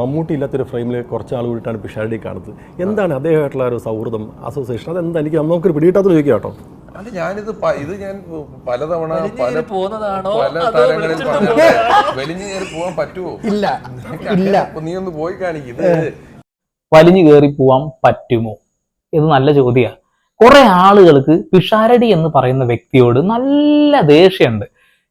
മമ്മൂട്ടി ഇല്ലാത്തൊരു ഫ്രെയിമിൽ കുറച്ച് ആൾ കൂടിയിട്ടാണ് പിഷാരടി കാണുന്നത്. എന്താണ് അദ്ദേഹമായിട്ടുള്ള ഒരു സൗഹൃദം അസോസിയേഷൻ അതെന്താ എനിക്ക് നമുക്കൊരു പിടിയിട്ടാത്ത ചോദിക്കാം കേട്ടോ. അല്ല ഞാനിത് ഇത് ഞാൻ പലതവണ പല പോകുന്നതാണോ? പല പറഞ്ഞിട്ടുണ്ട്. വലിഞ്ഞു കയറി പോകാൻ പറ്റുമോ ഇല്ല. ഇല്ല. നീ ഒന്ന് പോയി കാണിക്കും. ഇത് വലിഞ്ഞു കയറി പോവാൻ പറ്റുമോ? ഇത് നല്ല ചോദ്യമാണ് കുറെ ആളുകൾക്ക് പിഷാരടി എന്ന് പറയുന്ന വ്യക്തിയോട് നല്ല ദേഷ്യമുണ്ട്.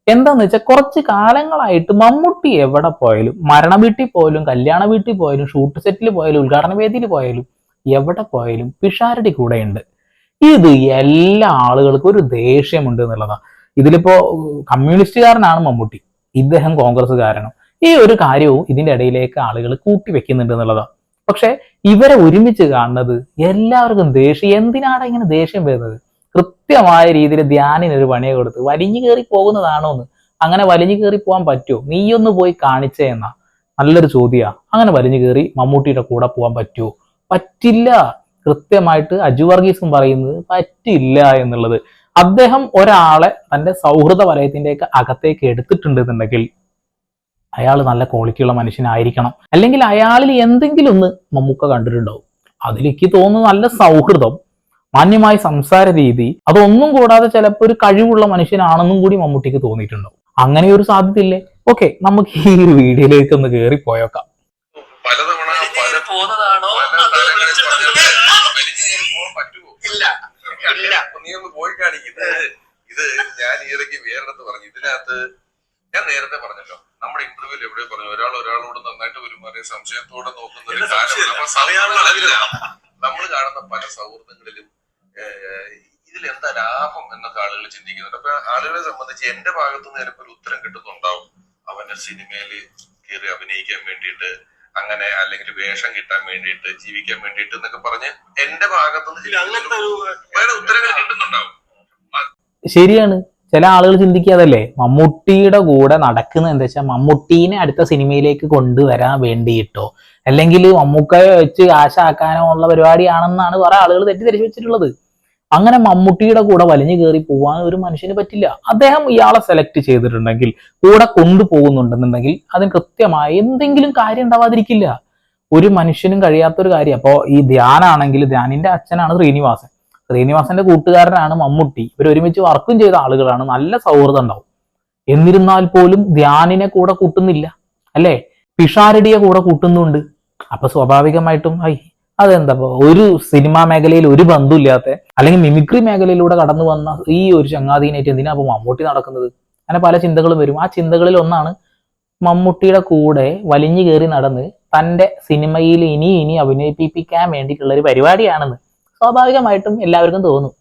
എന്താന്ന് വെച്ചാൽ കുറച്ച് കാലങ്ങളായിട്ട് മമ്മൂട്ടി എവിടെ പോയാലും മരണ വീട്ടിൽ പോയാലും കല്യാണ വീട്ടിൽ പോയാലും ഷൂട്ട് സെറ്റിൽ പോയാലും ഉദ്ഘാടന വേദിയിൽ പോയാലും എവിടെ പോയാലും പിഷാരടി കൂടെയുണ്ട്. ഇത് എല്ലാ ആളുകൾക്കും ഒരു ദേഷ്യമുണ്ട് എന്നുള്ളതാണ് ഇതിലിപ്പോ കമ്മ്യൂണിസ്റ്റുകാരനാണ് മമ്മൂട്ടി. ഇദ്ദേഹം കോൺഗ്രസ്സുകാരനും. ഈ ഒരു കാര്യവും ഇതിന്റെ ഇടയിലേക്ക് ആളുകൾ കൂട്ടി വെക്കുന്നുണ്ട് എന്നുള്ളതാണ് പക്ഷെ ഇവരെ ഒരുമിച്ച് കാണുന്നത് എല്ലാവർക്കും ദേഷ്യം. എന്തിനാണ് ഇങ്ങനെ ദേഷ്യം വരുന്നത്? കൃത്യമായ രീതിയിൽ ധ്യാനിന് ഒരു പണിയെ കൊടുത്ത് വലിഞ്ഞു കയറി പോകുന്നതാണോ എന്ന്. അങ്ങനെ വലിഞ്ഞു കയറി പോകാൻ പറ്റുമോ? നീയൊന്ന് പോയി കാണിച്ചേ എന്നാ. നല്ലൊരു ചോദ്യമാ അങ്ങനെ വലിഞ്ഞു കയറി മമ്മൂട്ടിയുടെ കൂടെ പോകാൻ പറ്റുമോ? പറ്റില്ല. കൃത്യമായിട്ട് അജു വർഗീസും പറയുന്നത് പറ്റില്ല എന്നുള്ളത്. അദ്ദേഹം ഒരാളെ തന്റെ സൗഹൃദ വലയത്തിന്റെയൊക്കെ അകത്തേക്ക് എടുത്തിട്ടുണ്ട് എന്നുണ്ടെങ്കിൽ അയാൾ നല്ല ക്വാളിറ്റിയുള്ള മനുഷ്യനായിരിക്കണം. അല്ലെങ്കിൽ അയാളിൽ എന്തെങ്കിലും ഒന്ന് മമ്മൂക്ക കണ്ടിട്ടുണ്ടാവും. അതിലേക്ക് തോന്നുന്ന നല്ല സൗഹൃദം. മാന്യമായ സംസാര രീതി അതൊന്നും കൂടാതെ ചിലപ്പോൾ ഒരു കഴിവുള്ള മനുഷ്യനാണെന്നും കൂടി മമ്മൂട്ടിക്ക് തോന്നിയിട്ടുണ്ടാവും. അങ്ങനെ ഒരു സാധ്യതയില്ലേ? ഓക്കെ നമുക്ക് ഈ ഒരു വീഡിയോയിലേക്ക് ഒന്ന് കയറി പോയേക്കാം. പലതവണ നീ ഒന്ന് പോയി കാണിക്കും. ഇത് ഞാൻ ഈയിടയ്ക്ക് വേറെടുത്ത് പറഞ്ഞു. ഇതിനകത്ത് ഞാൻ നേരത്തെ പറഞ്ഞല്ലോ. നമ്മുടെ ഇന്റർവ്യൂവിൽ എവിടെയോ പറഞ്ഞു. ഒരാൾ ഒരാളോട് നന്നായിട്ട് പെരുമാറിയ സംശയത്തോടെ നോക്കുന്ന ഒരു കാലമാണ് നമ്മൾ കാണുന്ന പല സൗഹൃദങ്ങളിലും ഏഹ്, എന്താ ലാഭം എന്നൊക്കെ ആളുകൾ ചിന്തിക്കുന്നുണ്ട്. അപ്പൊ ആളുകളെ സംബന്ധിച്ച് എന്റെ ഭാഗത്തു നിന്ന് ചിലപ്പോൾ ഒരു ഉത്തരം കിട്ടുന്നുണ്ടാവും. അവന്റെ സിനിമയിൽ കയറി അഭിനയിക്കാൻ വേണ്ടിയിട്ട് അങ്ങനെ അല്ലെങ്കിൽ വേഷം കിട്ടാൻ വേണ്ടിയിട്ട് ജീവിക്കാൻ വേണ്ടിയിട്ട് എന്നൊക്കെ പറഞ്ഞ് എന്റെ ഭാഗത്തുനിന്ന് വേറെ ഉത്തരങ്ങൾ കിട്ടുന്നുണ്ടാവും. ശരിയാണ്. ചില ആളുകൾ ചിന്തിക്കാതല്ലേ മമ്മൂട്ടിയുടെ കൂടെ നടക്കുന്ന എന്താ വെച്ചാൽ മമ്മൂട്ടീനെ അടുത്ത സിനിമയിലേക്ക് കൊണ്ടുവരാൻ വേണ്ടിയിട്ടോ അല്ലെങ്കിൽ മമ്മൂക്കയെ വെച്ച് ആശാക്കാനോ ഉള്ള പരിപാടിയാണെന്നാണ് കുറെ ആളുകൾ തെറ്റിദ്ധരിച്ചു വെച്ചിട്ടുള്ളത്. അങ്ങനെ മമ്മൂട്ടിയുടെ കൂടെ വലിഞ്ഞു കയറി പോവാൻ ഒരു മനുഷ്യന് പറ്റില്ല. അദ്ദേഹം ഇയാളെ സെലക്ട് ചെയ്തിട്ടുണ്ടെങ്കിൽ കൂടെ കൊണ്ടുപോകുന്നുണ്ടെന്നുണ്ടെങ്കിൽ അതിന് കൃത്യമായ എന്തെങ്കിലും കാര്യം ഉണ്ടാവാതിരിക്കില്ല. ഒരു മനുഷ്യനും കഴിയാത്തൊരു കാര്യം. അപ്പോൾ ഈ ധ്യാനാണെങ്കിൽ ധ്യാനിന്റെ അച്ഛനാണ് ശ്രീനിവാസൻ. ശ്രീനിവാസന്റെ കൂട്ടുകാരനാണ് മമ്മൂട്ടി. ഇവർ ഒരുമിച്ച് വർക്കും ചെയ്ത ആളുകളാണ്. നല്ല സൗഹൃദം ഉണ്ടാവും. എന്നിരുന്നാൽ പോലും ധ്യാനിനെ കൂടെ കൂട്ടുന്നില്ല. അല്ലേ? പിഷാരടിയെ കൂടെ കൂട്ടുന്നുണ്ട്. അപ്പൊ സ്വാഭാവികമായിട്ടും ഐ അതെന്താ ഒരു സിനിമാ മേഖലയിൽ ഒരു ബന്ധമില്ലാത്ത അല്ലെങ്കിൽ മിമിക്രി മേഖലയിലൂടെ കടന്നു വന്ന ഈ ഒരു ചങ്ങാതീനായിട്ട് എന്തിനാ അപ്പൊ മമ്മൂട്ടി നടക്കുന്നത്? അങ്ങനെ പല ചിന്തകളും വരും. ആ ചിന്തകളിൽ ഒന്നാണ് മമ്മൂട്ടിയുടെ കൂടെ വലിഞ്ഞു കയറി നടന്ന് തന്റെ സിനിമയിൽ ഇനി ഇനി അഭിനയിപ്പിക്കാൻ വേണ്ടിയിട്ടുള്ള ഒരു പരിപാടിയാണെന്ന് സ്വാഭാവികമായിട്ടും എല്ലാവർക്കും തോന്നും.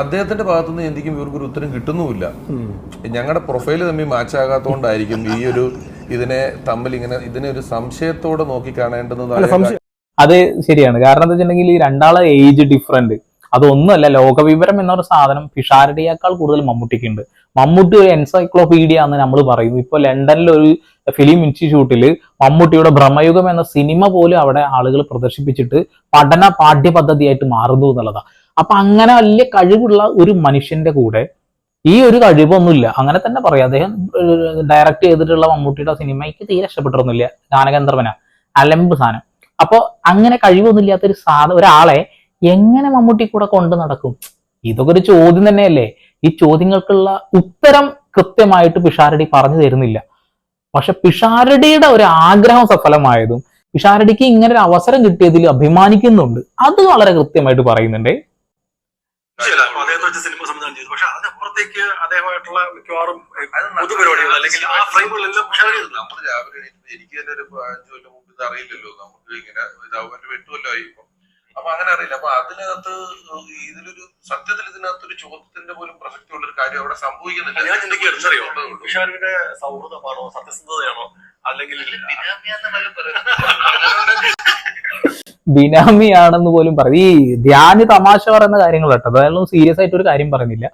അദ്ദേഹത്തിന്റെ ഭാഗത്തുനിന്ന് എന്തിക്കും ഇവർക്ക് ഒരു ഉത്തരം കിട്ടുന്നുമില്ല. ഞങ്ങളുടെ പ്രൊഫൈൽ തമ്മിൽ മാച്ച് ആകാത്തതുകൊണ്ടായിരിക്കും ഈ ഒരു ഇതിനെ തമ്മിൽ ഇങ്ങനെ ഇതിനെ ഒരു സംശയത്തോടെ നോക്കി സംശയം അത് ശരിയാണ്. കാരണം എന്താ വെച്ചിട്ടുണ്ടെങ്കിൽ ഈ രണ്ടാളെ ഏജ് ഡിഫറെന്റ് അതൊന്നുമല്ല ലോകവിവരം എന്നൊരു സാധനം പിഷാരടിയേക്കാൾ കൂടുതൽ മമ്മൂട്ടിക്ക് ഉണ്ട് മമ്മൂട്ടി ഒരു എൻസൈക്ലോപീഡിയ എന്ന് നമ്മൾ പറയും ഇപ്പൊ ലണ്ടനിൽ ഒരു ഫിലിം ഇൻസ്റ്റിറ്റ്യൂട്ടിൽ മമ്മൂട്ടിയുടെ ഭ്രമയുഗം എന്ന സിനിമ പോലും അവിടെ ആളുകൾ പ്രദർശിപ്പിച്ചിട്ട് പഠന പാഠ്യപദ്ധതിയായിട്ട് മാറുന്നു എന്നുള്ളതാണ് അപ്പൊ അങ്ങനെ വലിയ കഴിവുള്ള ഒരു മനുഷ്യന്റെ കൂടെ ഈ ഒരു കഴിവൊന്നുമില്ല. അങ്ങനെ തന്നെ പറയാം. അദ്ദേഹം ഡയറക്റ്റ് ചെയ്തിട്ടുള്ള മമ്മൂട്ടിയുടെ സിനിമയ്ക്ക് തീരെ ഇഷ്ടപ്പെട്ടിരുന്നില്ല ഗാനഗന്ധർവന. അലമ്പ് സാധനം. അപ്പോ അങ്ങനെ കഴിവൊന്നുമില്ലാത്ത ഒരു സാധ ഒരാളെ എങ്ങനെ മമ്മൂട്ടി കൂടെ കൊണ്ടു നടക്കും? ഇതൊക്കെ ഒരു ചോദ്യം തന്നെയല്ലേ? ഈ ചോദ്യങ്ങൾക്കുള്ള ഉത്തരം കൃത്യമായിട്ട് പിഷാരടി പറഞ്ഞു തരുന്നില്ല. പക്ഷെ പിഷാരടിയുടെ ഒരു ആഗ്രഹം സഫലമായതും പിഷാരടിക്ക് ഇങ്ങനെ ഒരു അവസരം കിട്ടിയതിൽ അഭിമാനിക്കുന്നുണ്ട്. അത് വളരെ കൃത്യമായിട്ട് പറയുന്നുണ്ട്. സിനിമ സംവിധാനം ചെയ്തു. പക്ഷെ അതിനപ്പുറത്തേക്ക് അദ്ദേഹമായിട്ടുള്ള മിക്കവാറും പൊതുപരിപാടികൾ അല്ലെങ്കിൽ ആ ഫ്രെയിമുകളെല്ലാം എനിക്ക് തന്നെ ഒരു അഞ്ചു കൊല്ലം ഇത് അറിയില്ലല്ലോ നമുക്ക് ഇങ്ങനെ ഇതാവും. എന്റെ എട്ട് കൊല്ലമായി അപ്പൊ അങ്ങനെ അറിയില്ല. അപ്പൊ അതിനകത്ത് ഇതിലൊരു സത്യത്തിൽ ഇതിനകത്ത് ഒരു ചോദ്യത്തിന്റെ പോലും പ്രസക്തി ഉള്ള ഒരു കാര്യം അവിടെ സംഭവിക്കുന്നില്ല. ഞാൻ ചിന്തിക്കുകയായിരുന്നു അറിയോ. സൗഹൃദമാണോ? സത്യസന്ധതയാണോ? അല്ലെങ്കിൽ. ബിനാമിയാണെന്ന് പോലും പറയും. ഈ ധ്യാനി തമാശ പറയുന്ന കാര്യങ്ങൾ കേട്ടോ അതായത് സീരിയസ് ആയിട്ട് ഒരു കാര്യം പറയുന്നില്ല.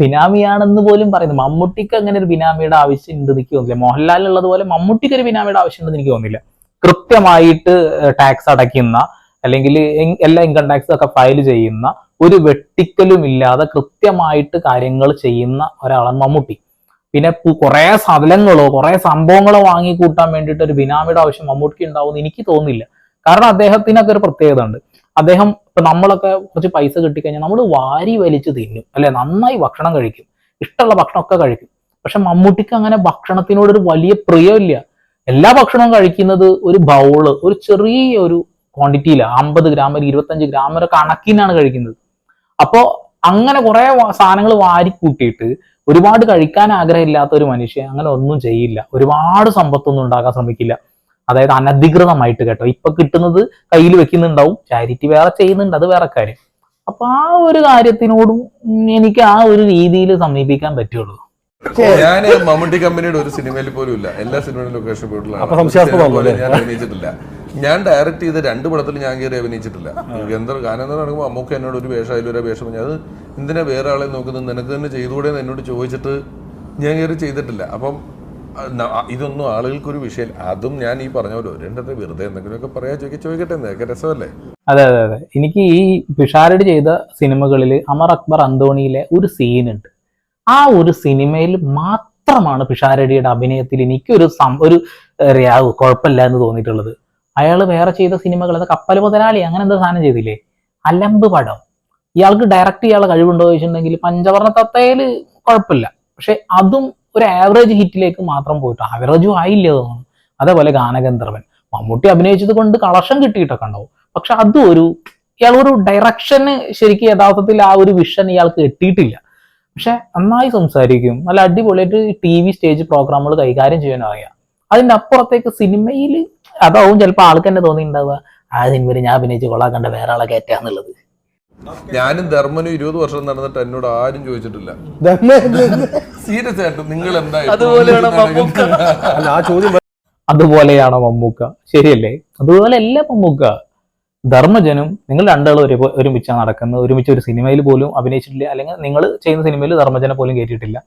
ബിനാമിയാണെന്ന് പോലും പറയുന്നു. മമ്മൂട്ടിക്ക് അങ്ങനെ ഒരു ബിനാമിയുടെ ആവശ്യം ഉണ്ട് എനിക്ക് തോന്നില്ല മോഹൻലാൽ ഉള്ളതുപോലെ മമ്മൂട്ടിക്ക് ഒരു ബിനാമിയുടെ ആവശ്യം ഉണ്ടെന്ന് എനിക്ക് തോന്നുന്നില്ല. കൃത്യമായിട്ട് ടാക്സ് അടയ്ക്കുന്ന അല്ലെങ്കിൽ എല്ലാ ഇൻകം ടാക്സും ഒക്കെ ഫയൽ ചെയ്യുന്ന ഒരു വെട്ടിക്കലും ഇല്ലാതെ കൃത്യമായിട്ട് കാര്യങ്ങൾ ചെയ്യുന്ന ഒരാളാണ് മമ്മൂട്ടി. പിന്നെ കുറെ കുറേ കുറെ സംഭവങ്ങളോ വാങ്ങിക്കൂട്ടാൻ വേണ്ടിയിട്ട് ഒരു ബിനാമിയുടെ ആവശ്യം മമ്മൂട്ടിക്ക് ഉണ്ടാവുമെന്ന് എനിക്ക് തോന്നുന്നില്ല. കാരണം അദ്ദേഹത്തിനൊക്കെ ഒരു പ്രത്യേകത ഉണ്ട്. അദ്ദേഹം ഇപ്പൊ നമ്മളൊക്കെ കുറച്ച് പൈസ കിട്ടിക്കഴിഞ്ഞാൽ നമ്മൾ വാരി വലിച്ച് തിന്നും. അല്ലെ? നന്നായി ഭക്ഷണം കഴിക്കും. ഇഷ്ടമുള്ള ഭക്ഷണമൊക്കെ കഴിക്കും. പക്ഷെ മമ്മൂട്ടിക്ക് അങ്ങനെ ഭക്ഷണത്തിനോട് ഒരു വലിയ പ്രിയമില്ല. എല്ലാ ഭക്ഷണവും കഴിക്കുന്നത് ഒരു ബൗൾ ഒരു ചെറിയ ഒരു ക്വാണ്ടിറ്റിയിലാണ് അമ്പത് ഗ്രാം അല്ലെങ്കിൽ ഇരുപത്തഞ്ച് ഗ്രാം വരെ കണക്കിനാണ് കഴിക്കുന്നത്. അപ്പോ അങ്ങനെ കുറെ സാധനങ്ങൾ വാരി കൂട്ടിയിട്ട് ഒരുപാട് കഴിക്കാൻ ആഗ്രഹമില്ലാത്ത ഒരു മനുഷ്യൻ അങ്ങനെ ഒന്നും ചെയ്യില്ല. ഒരുപാട് സമ്പത്തൊന്നും ഉണ്ടാക്കാൻ ശ്രമിക്കില്ല. അതായത് അനധികൃതമായിട്ട് കേട്ടോ. ഇപ്പൊ കിട്ടുന്നത് കയ്യിൽ വെക്കുന്നുണ്ടാവും. ചാരിറ്റി വേറെ ചെയ്യുന്നുണ്ട്. അത് വേറെ കാര്യം. അപ്പൊ ആ ഒരു കാര്യത്തിനോടും എനിക്ക് ആ ഒരു രീതിയിൽ സമീപിക്കാൻ പറ്റുള്ളൂ. ഞാൻ മമ്മൂട്ടി കമ്പനിയുടെ ഒരു സിനിമയിൽ പോലും ഇല്ല. എല്ലാ സിനിമയിലും ലൊക്കേഷൻ പോയിട്ടുള്ള ഞാൻ അഭിനയിച്ചിട്ടില്ല. ഞാൻ ഡയറക്ട് ചെയ്ത രണ്ട് പടത്തിൽ ഞാൻ കയറി അഭിനയിച്ചിട്ടില്ല. എന്താ ഗാനം നടക്കുമ്പോൾ അമ്മൂക്ക് എന്നോട് ഒരു വേഷം അതിലൊരു വേഷം പറഞ്ഞു അത് എന്തിനാ വേറെ ആളെ നോക്കുന്നത് നിനക്ക് തന്നെ ചെയ്തുകൂടെ എന്ന് എന്നോട് ചോദിച്ചിട്ട് ഞാൻ കയറി ചെയ്തിട്ടില്ല. അപ്പം ഇതൊന്നും ആളുകൾക്കൊരു വിഷയം അതും ഞാൻ ഈ പറഞ്ഞ പോലെ രണ്ടത്തെ വെറുതെ എന്തെങ്കിലുമൊക്കെ പറയാ ചോദിക്കാൻ ചോദിക്കട്ടെ എന്നൊക്കെ രസമല്ലേ? അതെ അതെ അതെ. എനിക്ക് ഈ പിഷാരഡ് ചെയ്ത സിനിമകളിൽ അമർ അക്ബർ അന്തോണിയിലെ ഒരു സീനുണ്ട് ആ ഒരു സിനിമയിൽ മാത്രമാണ് പിഷാരടിയുടെ അഭിനയത്തിൽ എനിക്കൊരു സം ഒരു കുഴപ്പമില്ല എന്ന് തോന്നിയിട്ടുള്ളത്. അയാൾ വേറെ ചെയ്ത സിനിമകൾ അത് കപ്പൽ മുതലാളി അങ്ങനെ എന്താ സാധനം ചെയ്തില്ലേ? അലമ്പ് പടം. ഇയാൾക്ക് ഡയറക്റ്റ് ചെയ്യാനുള്ള കഴിവുണ്ടോ ചോദിച്ചിട്ടുണ്ടെങ്കിൽ പഞ്ചവർണ തത്തയിൽ കുഴപ്പമില്ല. പക്ഷെ അതും ഒരു ആവറേജ് ഹിറ്റിലേക്ക് മാത്രം പോയിട്ട് ആവറേജും ആയില്ല തോന്നുന്നു. അതേപോലെ ഗാനഗന്ധർവൻ. മമ്മൂട്ടി അഭിനയിച്ചത് കൊണ്ട് കളക്ഷൻ കിട്ടിയിട്ടൊക്കെ ഉണ്ടാവും. പക്ഷെ അതും ഒരു ഇയാൾ ഒരു ഡയറക്ഷന് ശരിക്കും യഥാർത്ഥത്തിൽ ആ ഒരു വിഷൻ ഇയാൾക്ക് എത്തിയിട്ടില്ല പക്ഷെ നന്നായി സംസാരിക്കും. നല്ല അടിപൊളിയായിട്ട് ടി വി സ്റ്റേജ് പ്രോഗ്രാമുകൾ കൈകാര്യം ചെയ്യാൻ അറിയാം. അതിന്റെ അപ്പുറത്തേക്ക് സിനിമയിൽ അതാവും ചിലപ്പോൾ ആൾക്ക് തന്നെ തോന്നിയിട്ടുണ്ടാവുക. ആ സിനിമയിൽ ഞാൻ അഭിനയിച്ച് കൊള്ളാൻ കണ്ട വേറെ ആളെ കയറ്റാന്നുള്ളത് ഞാനും ധർമ്മനും ഇരുപത് വർഷം നടന്നിട്ട് എന്നോട് ആരും ചോദിച്ചിട്ടില്ല. സീരിയസ് ആയിട്ട് നിങ്ങൾ എന്താ അതുപോലെയാണ് മമ്മൂക്ക. അല്ല ആ ചോദ്യം അതുപോലെയാണോ മമ്മൂക്ക? ശരിയല്ലേ? അതുപോലെ അല്ല മമ്മൂക്ക. ധർമ്മജനും നിങ്ങൾ രണ്ടാളും ഒരു ഒരുമിച്ചാണ് നടക്കുന്നത് ഒരുമിച്ച് ഒരു സിനിമയിൽ പോലും അഭിനയിച്ചിട്ടില്ല. അല്ലെങ്കിൽ നിങ്ങൾ ചെയ്യുന്ന സിനിമയിൽ ധർമ്മജനെ പോലും കയറ്റിയിട്ടില്ല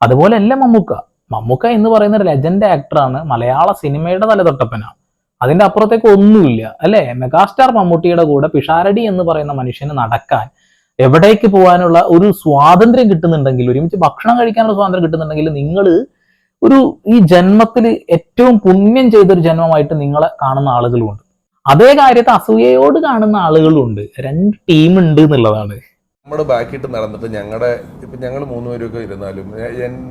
അതുപോലെ അല്ല മമ്മൂക്ക. മമ്മൂക്ക എന്ന് പറയുന്ന ഒരു ലെജൻഡ് ആക്ടറാണ് മലയാള സിനിമയുടെ തലതൊട്ടപ്പനാണ് അതിന്റെ അപ്പുറത്തേക്ക് ഒന്നുമില്ല. അല്ലെ? മെഗാസ്റ്റാർ മമ്മൂട്ടിയുടെ കൂടെ പിഷാരടി എന്ന് പറയുന്ന മനുഷ്യന് നടക്കാൻ എവിടേക്ക് പോകാനുള്ള ഒരു സ്വാതന്ത്ര്യം കിട്ടുന്നുണ്ടെങ്കിൽ ഒരുമിച്ച് ഭക്ഷണം കഴിക്കാനുള്ള സ്വാതന്ത്ര്യം കിട്ടുന്നുണ്ടെങ്കിൽ നിങ്ങൾ ഒരു ഈ ജന്മത്തിൽ ഏറ്റവും പുണ്യം ചെയ്തൊരു ജന്മമായിട്ട് നിങ്ങളെ കാണുന്ന ആളുകളുമുണ്ട് അതേ കാര്യത്തെ അസൂയയോട് കാണുന്ന ആളുകളുണ്ട്. രണ്ട് ടീം ഉണ്ട് എന്നുള്ളതാണ്. നമ്മുടെ ബാക്കിട്ട് നടന്നിട്ട് ഞങ്ങളുടെ ഇപ്പം ഞങ്ങൾ മൂന്ന് പേരൊക്കെ ഇരുന്നാലും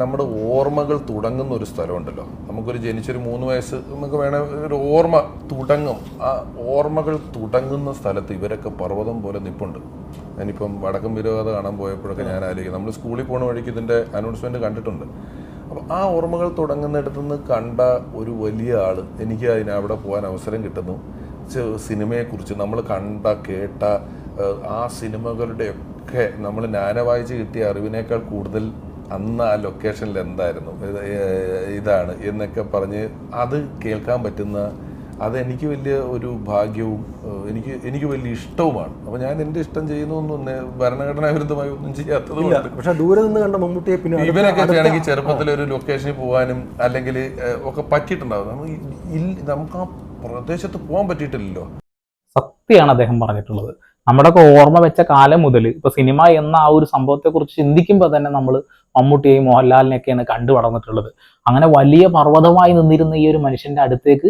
നമ്മുടെ ഓർമ്മകൾ തുടങ്ങുന്ന ഒരു സ്ഥലമുണ്ടല്ലോ. നമുക്കൊരു ജനിച്ചൊരു മൂന്ന് വയസ്സ് നമുക്ക് വേണേ ഒരു ഓർമ്മ തുടങ്ങും. ആ ഓർമ്മകൾ തുടങ്ങുന്ന സ്ഥലത്ത് ഇവരൊക്കെ പർവതം പോലെ നിപ്പുണ്ട്. ഞാനിപ്പം വടക്കം വിരോധ കാണാൻ പോയപ്പോഴൊക്കെ ഞാൻ ആലോചിക്കും നമ്മൾ സ്കൂളിൽ പോണ വഴിക്ക് ഇതിന്റെ അനൗൺസ്മെന്റ് കണ്ടിട്ടുണ്ട്. അപ്പോൾ ആ ഓർമ്മകൾ തുടങ്ങുന്നിടത്തുനിന്ന് കണ്ട ഒരു വലിയ ആൾ എനിക്ക് അതിനവിടെ പോകാൻ അവസരം കിട്ടുന്നു. സിനിമയെക്കുറിച്ച് നമ്മൾ കണ്ട കേട്ട ആ സിനിമകളുടെ ഒക്കെ നമ്മൾ നാന വായിച്ച് കിട്ടിയ അറിവിനേക്കാൾ കൂടുതൽ അന്ന് ആ ലൊക്കേഷനിൽ എന്തായിരുന്നു? ഇതാണ് എന്നൊക്കെ പറഞ്ഞ് അത് കേൾക്കാൻ പറ്റുന്ന അതെനിക്ക് വലിയ ഒരു ഭാഗ്യവും എനിക്ക് എനിക്ക് വലിയ ഇഷ്ടവുമാണ്. അപ്പോൾ ഞാൻ എന്റെ ഇഷ്ടം ചെയ്യുന്നൊന്നും ഭരണഘടനാ വിരുദ്ധമായി ഒന്നും ചെയ്യാത്തത് ഇല്ല പക്ഷെ ദൂരെ നിന്ന് കണ്ട മമ്മൂട്ടിയെ പിന്നെ ഇവനൊക്കെ ആണെങ്കിൽ ചെറുപ്പത്തിൽ ഒരു ലൊക്കേഷനിൽ പോകാനും അല്ലെങ്കിൽ ഒക്കെ പറ്റിയിട്ടുണ്ടാവും. നമുക്ക് ആ പ്രദേശത്ത് പോകാൻ പറ്റിയിട്ടില്ലല്ലോ. സത്യമാണ് അദ്ദേഹം പറഞ്ഞിട്ടുള്ളത്. നമ്മുടെയൊക്കെ ഓർമ്മ വെച്ച കാലം മുതൽ ഇപ്പൊ സിനിമ എന്ന ആ ഒരു സംഭവത്തെ കുറിച്ച് ചിന്തിക്കുമ്പോൾ തന്നെ നമ്മൾ മമ്മൂട്ടിയെയും മോഹൻലാലിനെയൊക്കെയാണ് കണ്ടു വളർന്നിട്ടുള്ളത് അങ്ങനെ വലിയ പർവതമായി നിന്നിരുന്ന ഈ ഒരു മനുഷ്യന്റെ അടുത്തേക്ക്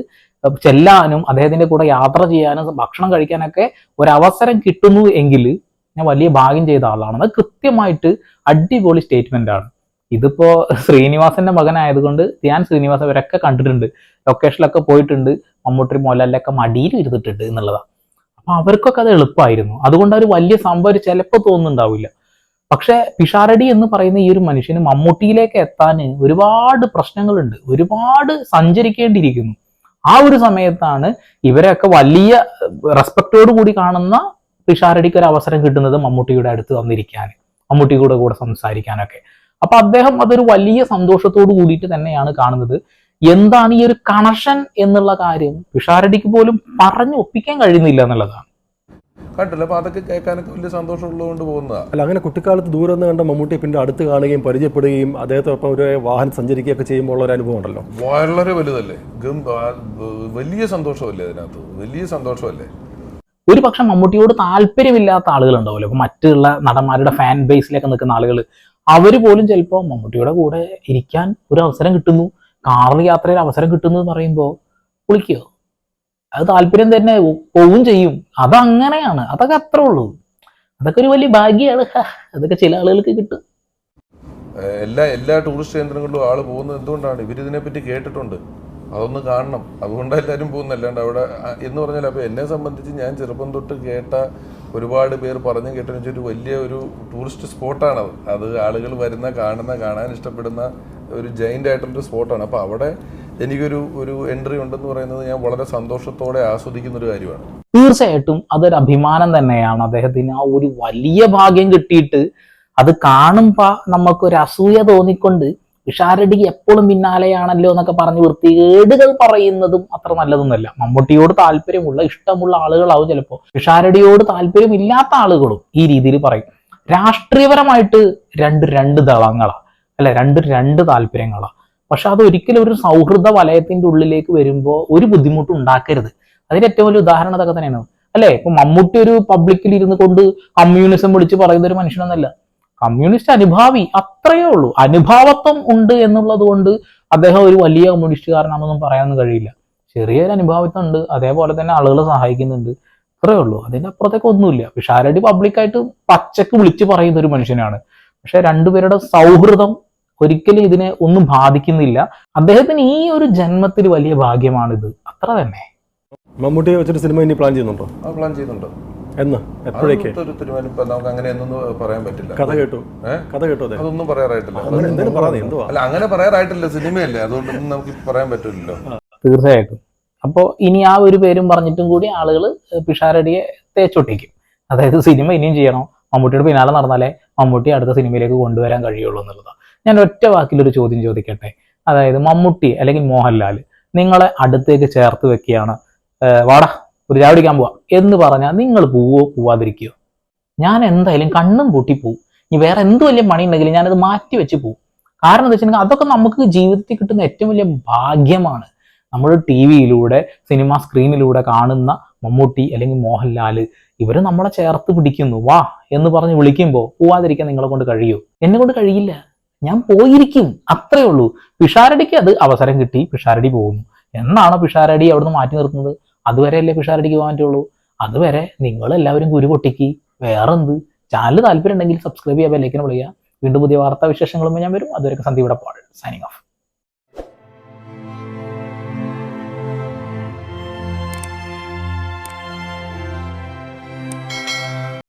ചെല്ലാനും അദ്ദേഹത്തിന്റെ കൂടെ യാത്ര ചെയ്യാനും ഭക്ഷണം കഴിക്കാനൊക്കെ ഒരവസരം കിട്ടുന്നു എങ്കിൽ ഞാൻ വലിയ ഭാഗ്യം ചെയ്ത ആളാണ്. കൃത്യമായിട്ട് അടിപൊളി സ്റ്റേറ്റ്മെന്റ് ആണ്. ഇതിപ്പോ ശ്രീനിവാസന്റെ മകനായതുകൊണ്ട് ഞാൻ ശ്രീനിവാസ് ഇവരൊക്കെ കണ്ടിട്ടുണ്ട്. ലൊക്കേഷനിലൊക്കെ പോയിട്ടുണ്ട്. മമ്മൂട്ടി മോഹൻലാലിലൊക്കെ മടിയിൽ ഇരുന്നിട്ടുണ്ട് എന്നുള്ളതാണ് അപ്പൊ അവർക്കൊക്കെ അത് എളുപ്പമായിരുന്നു അതുകൊണ്ട് അവർ വലിയ സംഭവം ചിലപ്പോൾ തോന്നുന്നുണ്ടാവില്ല. പക്ഷെ പിഷാരടി എന്ന് പറയുന്ന ഈ ഒരു മനുഷ്യന് മമ്മൂട്ടിയിലേക്ക് എത്താൻ ഒരുപാട് പ്രശ്നങ്ങളുണ്ട്. ഒരുപാട് സഞ്ചരിക്കേണ്ടിയിരിക്കുന്നു. ആ ഒരു സമയത്താണ് ഇവരെയൊക്കെ വലിയ റെസ്പെക്റ്റോട് കൂടി കാണുന്ന പിഷാരടിക്ക് ഒരു അവസരം കിട്ടുന്നത് മമ്മൂട്ടിയുടെ അടുത്ത് വന്നിരിക്കാൻ മമ്മൂട്ടിയുടെ കൂടെ സംസാരിക്കാനൊക്കെ. അപ്പൊ അദ്ദേഹം അതൊരു വലിയ സന്തോഷത്തോട് കൂടിയിട്ട് തന്നെയാണ് കാണുന്നത്. എന്താണ് ഈ ഒരു കണക്ഷൻ എന്നുള്ള കാര്യം പിഷാരടിക്ക് പോലും പറഞ്ഞു ഒപ്പിക്കാൻ കഴിയുന്നില്ല എന്നുള്ളതാണ്. കണ്ടില്ല അപ്പൊ അതൊക്കെ കേൾക്കാനൊക്കെ വലിയ സന്തോഷമുള്ളതുകൊണ്ട് പോകുന്നതാണ് അല്ല അങ്ങനെ കുട്ടിക്കാലത്ത് ദൂരം നിന്ന് കണ്ട മമ്മൂട്ടിയെ പിന്നെ അടുത്ത് കാണുകയും പരിചയപ്പെടുകയും അദ്ദേഹത്തോടൊപ്പം ഒരു വാഹനം സഞ്ചരിക്കുകയൊക്കെ ചെയ്യുമ്പോൾ ഉള്ള ഒരു അനുഭവം ഉണ്ടല്ലോ? വളരെ വലുതല്ലേ? ഗം- വലിയ സന്തോഷമല്ലേ അതിനകത്ത്? വലിയ സന്തോഷമല്ലേ? ഒരു പക്ഷെ മമ്മൂട്ടിയോട് താല്പര്യമില്ലാത്ത ആളുകൾ ഉണ്ടാവുമല്ലോ ഇപ്പൊ മറ്റുള്ള നടന്മാരുടെ ഫാൻ ബേസിലൊക്കെ നിൽക്കുന്ന ആളുകൾ അവർ പോലും ചിലപ്പോൾ മമ്മൂട്ടിയുടെ കൂടെ ഇരിക്കാൻ ഒരു അവസരം കിട്ടുന്നു. കാറിൽ യാത്രയിൽ അവസരം കിട്ടുന്നു എന്ന് പറയുമ്പോൾ കുളിക്കോ? അത് താല്പര്യം തന്നെ പോവും ചെയ്യും. അതങ്ങനെയാണ്. അതൊക്കെ അത്ര ഉള്ളൂ. അതൊക്കെ ഒരു വലിയ ഭാഗ്യമാണ് അതൊക്കെ ചില ആളുകൾക്ക് കിട്ടും. എല്ലാ എല്ലാ ടൂറിസ്റ്റ് കേന്ദ്രങ്ങളിലും ആൾ പോകുന്നത് എന്തുകൊണ്ടാണ്? ഇവരിതിനെ പറ്റി കേട്ടിട്ടുണ്ട്. അതൊന്ന് കാണണം. അതുകൊണ്ടാണ് എല്ലാവരും പോകുന്നത് അല്ലാണ്ട് അവിടെ എന്ന് പറഞ്ഞാൽ അപ്പോൾ എന്നെ സംബന്ധിച്ച് ഞാൻ ചെറുപ്പം തൊട്ട് കേട്ട ഒരുപാട് പേർ പറഞ്ഞു കേട്ടെന്ന് ഒരു വലിയ ഒരു ടൂറിസ്റ്റ് സ്പോട്ടാണത് അത്. ആളുകൾ വരുന്ന കാണുന്ന കാണാൻ ഇഷ്ടപ്പെടുന്ന ഒരു ജയിന്റ് ആയിട്ടുള്ളൊരു സ്പോട്ടാണ് അപ്പോൾ അവിടെ എനിക്കൊരു ഒരു എൻട്രി ഉണ്ടെന്ന് പറയുന്നത് ഞാൻ വളരെ സന്തോഷത്തോടെ ആസ്വദിക്കുന്ന ഒരു കാര്യമാണ്. തീർച്ചയായിട്ടും അതൊരു അഭിമാനം തന്നെയാണ്. അദ്ദേഹത്തിന് ആ ഒരു വലിയ ഭാഗ്യം കിട്ടിയിട്ട് അത് കാണുമ്പോ നമുക്കൊരു അസൂയ തോന്നിക്കൊണ്ട് വിഷാരടി എപ്പോഴും പിന്നാലെയാണല്ലോ എന്നൊക്കെ പറഞ്ഞ് വൃത്തികേടുകൾ പറയുന്നതും അത്ര നല്ലതൊന്നുമല്ല മമ്മൂട്ടിയോട് താല്പര്യമുള്ള ഇഷ്ടമുള്ള ആളുകളാവും ചിലപ്പോൾ വിഷാരടിയോട് താല്പര്യമില്ലാത്ത ആളുകളും ഈ രീതിയിൽ പറയും. രാഷ്ട്രീയപരമായിട്ട് രണ്ട് രണ്ട് ദളങ്ങളാണ് അല്ലെ രണ്ട് രണ്ട് താല്പര്യങ്ങളാണ് പക്ഷെ അത് ഒരിക്കലും ഒരു സൗഹൃദ വലയത്തിന്റെ ഉള്ളിലേക്ക് വരുമ്പോൾ ഒരു ബുദ്ധിമുട്ടും ഉണ്ടാക്കരുത്. അതിന് ഏറ്റവും വലിയ ഉദാഹരണം അതൊക്കെ തന്നെയാണ്. അല്ലെ ഇപ്പൊ മമ്മൂട്ടി ഒരു പബ്ലിക്കിൽ ഇരുന്ന് കൊണ്ട് കമ്മ്യൂണിസം വിളിച്ച് പറയുന്ന ഒരു മനുഷ്യനൊന്നല്ല. കമ്മ്യൂണിസ്റ്റ് അനുഭാവി അത്രയേ ഉള്ളൂ. അനുഭാവത്വം ഉണ്ട് എന്നുള്ളത് കൊണ്ട് അദ്ദേഹം ഒരു വലിയ കമ്മ്യൂണിസ്റ്റുകാരനാണെന്നൊന്നും പറയാനൊന്നും കഴിയില്ല. ചെറിയൊരു അനുഭാവിത്വം ഉണ്ട്. അതേപോലെ തന്നെ ആളുകളെ സഹായിക്കുന്നുണ്ട്. അത്രയേ ഉള്ളൂ. അതിന്റെ അപ്പുറത്തേക്ക് ഒന്നുമില്ല. പിഷാരടി പബ്ലിക്കായിട്ട് പച്ചക്ക് വിളിച്ച് പറയുന്ന ഒരു മനുഷ്യനാണ്. പക്ഷെ രണ്ടുപേരുടെ സൗഹൃദം ഒരിക്കലും ഇതിനെ ഒന്നും ബാധിക്കുന്നില്ല. അദ്ദേഹത്തിന് ഈ ഒരു ജന്മത്തിൽ വലിയ ഭാഗ്യമാണിത്. അത്ര തന്നെ. മമ്മൂട്ടിയെ വെച്ചിട്ട് സിനിമ ഇനി പ്ലാൻ ചെയ്യുന്നുണ്ടോ? ആ പ്ലാൻ ചെയ്യുന്നുണ്ട്. എന്ന്? എപ്പോഴേക്ക്? അതൊന്നും ഒരു തീരുമാനം ഇപ്പം നമുക്ക് അങ്ങനെ ഒന്നും പറയാൻ പറ്റില്ല. കഥ കേട്ടു. കഥ കേട്ടു അതൊന്നും പറയാറായിട്ടില്ല. അല്ല അങ്ങനെ പറയാറായിട്ടില്ല. സിനിമയല്ലേ. അതുകൊണ്ടൊന്നും നമുക്ക് പറയാൻ പറ്റില്ലല്ലോ. തീർച്ചയായിട്ടും. അപ്പോൾ ഇനി ആ ഒരു പേരും പറഞ്ഞിട്ടും കൂടി ആളുകൾ പിഷാരടിയെ തേച്ചൊട്ടിക്കും. അതായത് സിനിമ ഇനിയും ചെയ്യണം? മമ്മൂട്ടിയുടെ പിന്നാലെ നടന്നാലേ മമ്മൂട്ടി അടുത്ത സിനിമയിലേക്ക് കൊണ്ടുവരാൻ കഴിയുള്ളൂ എന്നുള്ളതാണ് ഞാൻ ഒറ്റ വാക്കിലൊരു ചോദ്യം ചോദിക്കട്ടെ? അതായത് മമ്മൂട്ടി അല്ലെങ്കിൽ മോഹൻലാൽ നിങ്ങളെ അടുത്തേക്ക് ചേർത്ത് വെക്കുകയാണ് വാടാ. ഒരു ചാവടിക്കാൻ പോവാം. എന്ന് പറഞ്ഞാൽ നിങ്ങൾ പോവോ പോവാതിരിക്കുകയോ ഞാൻ എന്തായാലും കണ്ണും പൂട്ടി പോവും. ഇനി വേറെ എന്ത് വലിയ പണി ഉണ്ടെങ്കിലും ഞാനത് മാറ്റി വെച്ച് പോവും. കാരണം എന്താ വെച്ചിട്ടുണ്ടെങ്കിൽ അതൊക്കെ നമുക്ക് ജീവിതത്തിൽ കിട്ടുന്ന ഏറ്റവും വലിയ ഭാഗ്യമാണ്. നമ്മൾ ടി വിയിലൂടെ സിനിമ സ്ക്രീനിലൂടെ കാണുന്ന മമ്മൂട്ടി അല്ലെങ്കിൽ മോഹൻലാൽ ഇവർ നമ്മളെ ചേർത്ത് പിടിക്കുന്നു. വാ എന്ന് പറഞ്ഞ് വിളിക്കുമ്പോൾ പോവാതിരിക്കാൻ നിങ്ങളെ കൊണ്ട് കഴിയൂ? എന്നെ കൊണ്ട് കഴിയില്ല. ഞാൻ പോയിരിക്കും. അത്രയേ ഉള്ളൂ. പിഷാരടിക്ക് അത് അവസരം കിട്ടി. പിഷാരടി പോകുന്നു. എന്നാണോ പിഷാരടി അവിടുന്ന് മാറ്റി നിർത്തുന്നത്? അതുവരെ അല്ലേ പിഷാരടിക്ക് പോകാൻ പറ്റുള്ളൂ? അതുവരെ നിങ്ങൾ എല്ലാവരും കുരു പൊട്ടിക്ക്. വേറെന്ത്? ചാനൽ താല്പര്യം ഉണ്ടെങ്കിൽ സബ്സ്ക്രൈബ് ചെയ്യാൻ ബെല്ലേക്കിന് വിളിക്കുക. വീണ്ടും പുതിയ വാർത്താ വിശേഷങ്ങളുമ്പോൾ ഞാൻ വരും. അതുവരെ സന്ധിയുടെ പാൾ സൈനിങ് ഓഫ്